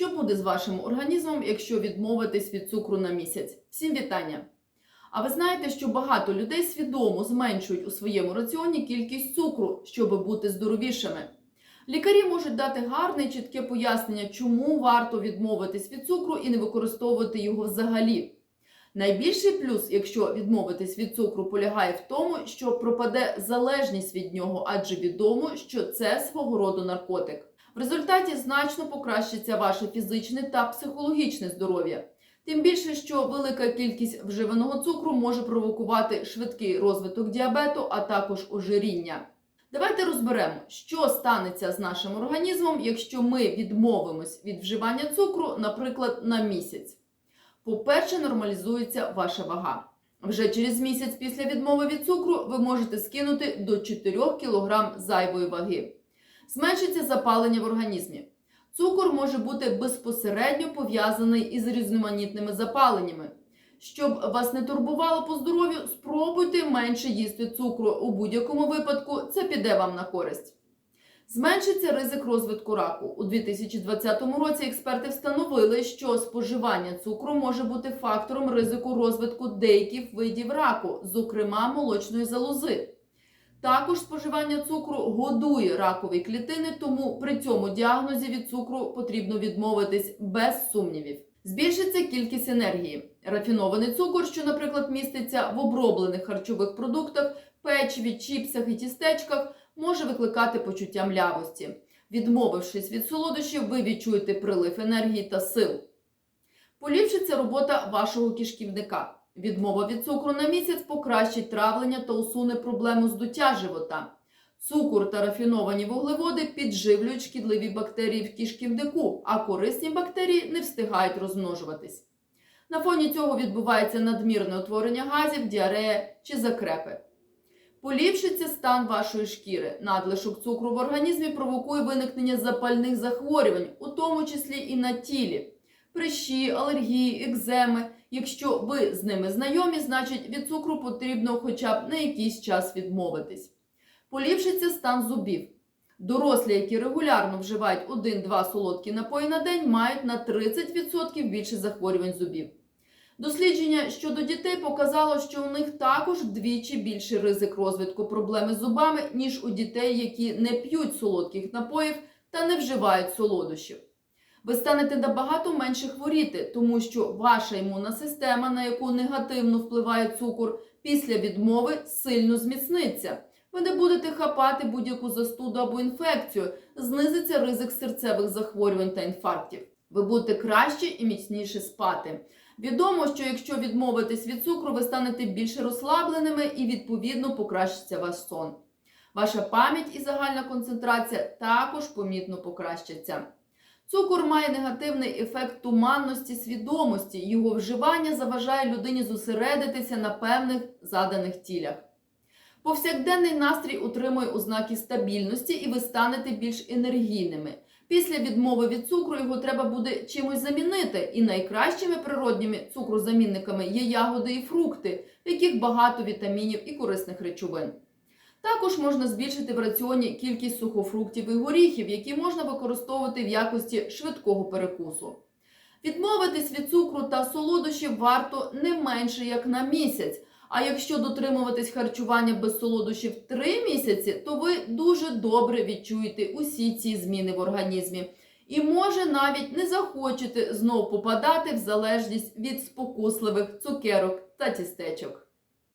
Що буде з вашим організмом, якщо відмовитись від цукру на місяць? Всім вітання! А ви знаєте, що багато людей свідомо зменшують у своєму раціоні кількість цукру, щоб бути здоровішими. Лікарі можуть дати гарне чітке пояснення, чому варто відмовитись від цукру і не використовувати його взагалі. Найбільший плюс, якщо відмовитись від цукру, полягає в тому, що пропаде залежність від нього, адже відомо, що це свого роду наркотик. В результаті значно покращиться ваше фізичне та психологічне здоров'я. Тим більше, що велика кількість вживаного цукру може провокувати швидкий розвиток діабету, а також ожиріння. Давайте розберемо, що станеться з нашим організмом, якщо ми відмовимось від вживання цукру, наприклад, на місяць. По-перше, нормалізується ваша вага. Вже через місяць після відмови від цукру ви можете скинути до 4 кг зайвої ваги. Зменшиться запалення в організмі. Цукор може бути безпосередньо пов'язаний із різноманітними запаленнями. Щоб вас не турбувало по здоров'ю, спробуйте менше їсти цукру. У будь-якому випадку це піде вам на користь. Зменшиться ризик розвитку раку. У 2020 році експерти встановили, що споживання цукру може бути фактором ризику розвитку деяких видів раку, зокрема молочної залози. Також споживання цукру годує ракові клітини, тому при цьому діагнозі від цукру потрібно відмовитись без сумнівів. Збільшиться кількість енергії. Рафінований цукор, що, наприклад, міститься в оброблених харчових продуктах, печиві, чіпсах і тістечках, може викликати почуття млявості. Відмовившись від солодощів, ви відчуєте прилив енергії та сил. Поліпшиться робота вашого кишківника. Відмова від цукру на місяць покращить травлення та усуне проблему здуття живота. Цукор та рафіновані вуглеводи підживлюють шкідливі бактерії в кишківнику, а корисні бактерії не встигають розмножуватись. На фоні цього відбувається надмірне утворення газів, діарея чи закрепи. Поліпшиться стан вашої шкіри. Надлишок цукру в організмі провокує виникнення запальних захворювань, у тому числі і на тілі. Прищі, алергії, екземи. Якщо ви з ними знайомі, значить від цукру потрібно хоча б на якийсь час відмовитись. Поліпшиться стан зубів. Дорослі, які регулярно вживають 1-2 солодкі напої на день, мають на 30% більше захворювань зубів. Дослідження щодо дітей показало, що у них також вдвічі більший ризик розвитку проблеми з зубами, ніж у дітей, які не п'ють солодких напоїв та не вживають солодощів. Ви станете набагато менше хворіти, тому що ваша імунна система, на яку негативно впливає цукор, після відмови сильно зміцниться. Ви не будете хапати будь-яку застуду або інфекцію, знизиться ризик серцевих захворювань та інфарктів. Ви будете краще і міцніше спати. Відомо, що якщо відмовитись від цукру, ви станете більше розслабленими і відповідно покращиться ваш сон. Ваша пам'ять і загальна концентрація також помітно покращаться. Цукор має негативний ефект туманності свідомості. Його вживання заважає людині зосередитися на певних заданих цілях. Повсякденний настрій утримує ознаки стабільності, і ви станете більш енергійними. Після відмови від цукру його треба буде чимось замінити, і найкращими природніми цукрозамінниками є ягоди і фрукти, в яких багато вітамінів і корисних речовин. Також можна збільшити в раціоні кількість сухофруктів і горіхів, які можна використовувати в якості швидкого перекусу. Відмовитись від цукру та солодощів варто не менше як на місяць. А якщо дотримуватись харчування без солодощів 3 місяці, то ви дуже добре відчуєте усі ці зміни в організмі. І може навіть не захочете знов попадати в залежність від спокусливих цукерок та тістечок.